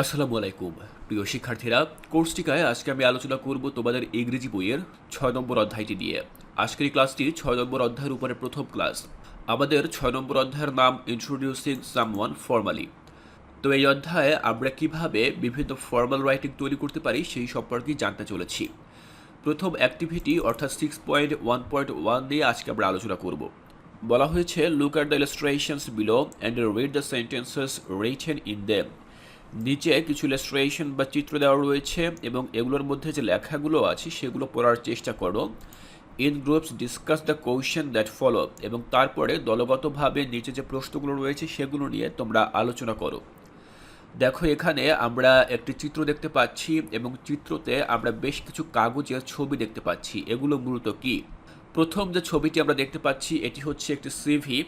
আসসালামু আলাইকুম প্রিয় শিক্ষার্থীরা কোর্স টিকায় আজকে আমি আলোচনা করব তোমাদের ইংরেজি বইয়ের ছয় নম্বর অধ্যায়টি নিয়ে। আজকের ক্লাসটি ছয় নম্বর অধ্যায়ের উপরে প্রথম ক্লাস। আমাদের ছয় নম্বর অধ্যায়ের নাম ইন্ট্রোডিউসিং সামওয়ান ফর্মালি তো এই অধ্যায়ে আমরা কীভাবে বিভিন্ন ফর্মাল রাইটিং তৈরি করতে পারি সেই সম্পর্কে জানতে চলেছি। প্রথম অ্যাক্টিভিটি অর্থাৎ six point one point one নিয়ে আজকে আমরা আলোচনা করব। বলা হয়েছে look at the illustrations below and read the sentences written in them নিচে কিছু ইলাস্ট্রেশন বা চিত্র দেওয়া রয়েছে এবং এগুলোর মধ্যে যে লেখাগুলো আছে সেগুলো পড়ার চেষ্টা করো। In groups discuss the question that follow এবং তারপরে দলগতভাবে নিচে যে প্রশ্নগুলো রয়েছে সেগুলো নিয়ে তোমরা আলোচনা করো। দেখো, এখানে আমরা একটি চিত্র দেখতে পাচ্ছি এবং চিত্রতে আমরা বেশ কিছু কাগজের ছবি দেখতে পাচ্ছি। এগুলো মূলত কি? প্রথম যে ছবিটি আমরা দেখতে পাচ্ছি, এটি হচ্ছে একটি সিভি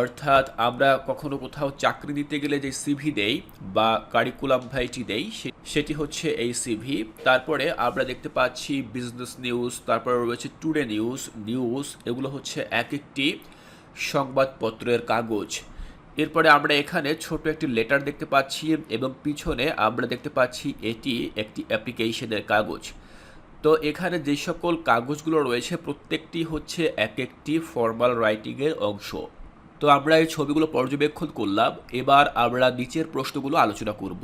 অর্থাৎ আমরা কখনো কোথাও চাকরি নিতে গেলে যে সিভি দেই বা কারিকুলাম ভাইটি দেই সেটি হচ্ছে এই সিভি তারপরে আমরা দেখতে পাচ্ছি বিজনেস নিউজ তারপরে রয়েছে টুডে নিউজ নিউজ এগুলো হচ্ছে এক একটি সংবাদপত্রের কাগজ। এরপরে আমরা এখানে ছোট একটি লেটার দেখতে পাচ্ছি এবং পিছনে আমরা দেখতে পাচ্ছি এটি একটি অ্যাপ্লিকেশনের কাগজ। তো এখানে যে সকল কাগজগুলো রয়েছে, প্রত্যেকটি হচ্ছে এক একটি ফর্মাল রাইটিংয়ের অংশ। তো আমরা এই ছবিগুলো পর্যবেক্ষণ করলাম। এবার আমরা নিচের প্রশ্নগুলো আলোচনা করব।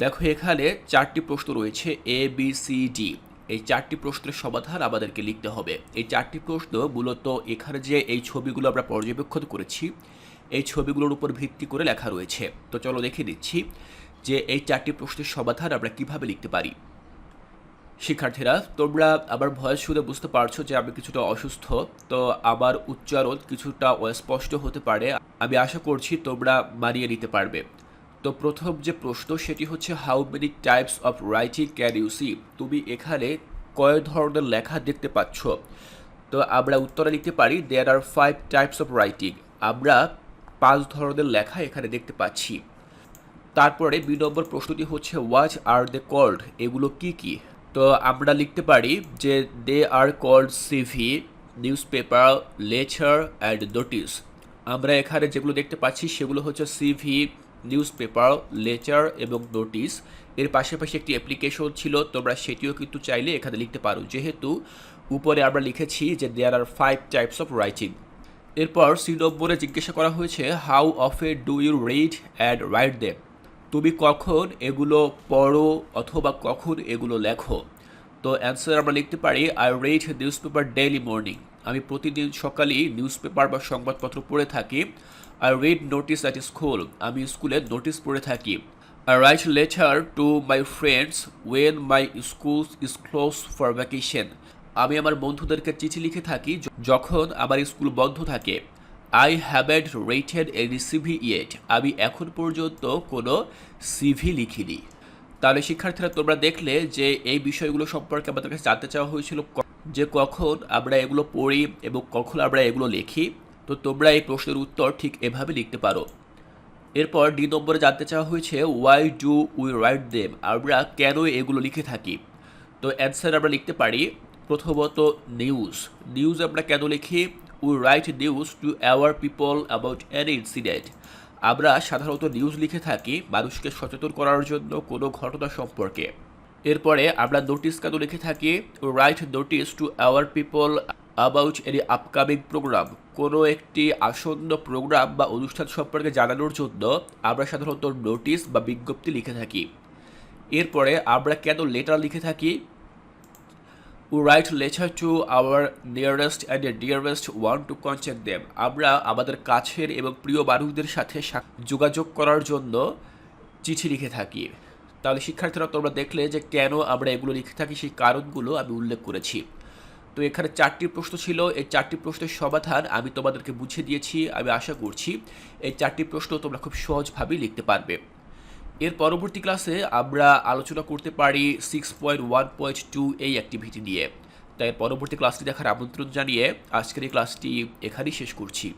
দেখো, এখানে চারটি প্রশ্ন রয়েছে এ বি সি ডি এই চারটি প্রশ্নের সমাধান আমাদেরকে লিখতে হবে। এই চারটি প্রশ্ন মূলত এখানে যে এই ছবিগুলো আমরা পর্যবেক্ষণ করেছি, এই ছবিগুলোর উপর ভিত্তি করে লেখা রয়েছে। তো চলো দেখে দিচ্ছি যে এই চারটি প্রশ্নের সমাধান আমরা কীভাবে লিখতে পারি। শিক্ষার্থীরা, তোমরা আমার ভয়েস শুনে বুঝতে পারছ যে আমি কিছুটা অসুস্থ, তো আমার উচ্চারণ কিছুটা অস্পষ্ট হতে পারে। আমি আশা করছি তোমরা মানিয়ে নিতে পারবে। তো প্রথম যে প্রশ্ন, সেটি হচ্ছে how many types of writing can you see তুমি এখানে কয় ধরনের লেখা দেখতে পাচ্ছ? তো আমরা উত্তরে লিখতে পারি there are five types of writing আমরা পাঁচ ধরনের লেখা এখানে দেখতে পাচ্ছি। তারপরে বি নম্বর প্রশ্নটি হচ্ছে ওয়াচ আর দ্য কল্ড এগুলো কি কি? তো আমরা লিখতে পারি যে they are called CV newspaper letter and notice আমরা এখানে যেগুলো দেখতে পাচ্ছি সেগুলো হচ্ছে সিভি নিউজ পেপার লেচার এবং নোটিস এর পাশাপাশি একটি অ্যাপ্লিকেশন ছিল, তোমরা সেটিও কিন্তু চাইলে এখানে লিখতে পারো। যেহেতু উপরে আমরা লিখেছি যে there are five types of writing এরপর সি নম্বরে জিজ্ঞাসা করা হয়েছে how অফে do you read and write them তুমি কখন এগুলো পড়ো অথবা কখন এগুলো লেখো? তো অ্যান্সার আমরা লিখতে পারি I read newspaper daily morning আমি প্রতিদিন সকালেই নিউজ পেপার বা সংবাদপত্র পড়ে থাকি। I read notice at school আমি স্কুলে নোটিস পড়ে থাকি। I write letter to my friends when my school is close for vacation আমি আমার বন্ধুদেরকে চিঠি লিখে থাকি যখন আমার স্কুল বন্ধ থাকে। I haven't written a CV yet আমি এখন পর্যন্ত কোনো সিভি লিখিনি। তাহলে শিক্ষার্থীরা, তোমরা দেখলে যে এই বিষয়গুলো সম্পর্কে আমাদের কাছে জানতে চাওয়া হয়েছিল যে কখন আমরা এগুলো পড়ি এবং কখন আমরা এগুলো লিখি। তো তোমরা এই প্রশ্নের উত্তর ঠিক এভাবে লিখতে পারো। এরপর ডি নম্বরে জানতে চাওয়া হয়েছে why do we write them আমরা কেন এগুলো লিখে থাকি? তো অ্যান্সার আমরা লিখতে পারি, প্রথমত নিউজ। নিউজ আমরা কেন লিখি? We write news to aware people about any incident আমরা সাধারণত নিউজ লিখে থাকি মানুষকে সচেতন করার জন্য কোনো ঘটনা সম্পর্কে। এরপরে আমরা নোটিস কেন লিখে থাকি? Write notice to our people about any upcoming program কোনো একটি আসন্ন প্রোগ্রাম বা অনুষ্ঠান সম্পর্কে জানানোর জন্য আমরা সাধারণত নোটিস বা বিজ্ঞপ্তি লিখে থাকি। এরপরে আমরা কেন লেটার লিখে থাকি? We write letter to our nearest and dearest one to contact them আমরা আমাদের কাছের এবং প্রিয় মানুষদের সাথে যোগাযোগ করার জন্য চিঠি লিখে থাকি। তাহলে শিক্ষার্থীরা, তোমরা দেখলে যে কেন আমরা এগুলো লিখে থাকি, সেই কারণগুলো আমি উল্লেখ করেছি। তো এখানে চারটি প্রশ্ন ছিল। এই চারটি প্রশ্নের সমাধান আমি তোমাদেরকে বুঝিয়ে দিয়েছি, আমি আশা করছি। এই চারটি প্রশ্ন তোমরা খুব সহজভাবেই লিখতে পারবে। এর পরবর্তী ক্লাসে আমরা আলোচনা করতে পারি six point one point two এই অ্যাক্টিভিটি নিয়ে। তাই পরবর্তী ক্লাসটি দেখার আমন্ত্রণ জানিয়ে আজকের এই ক্লাসটি এখানেই শেষ করছি।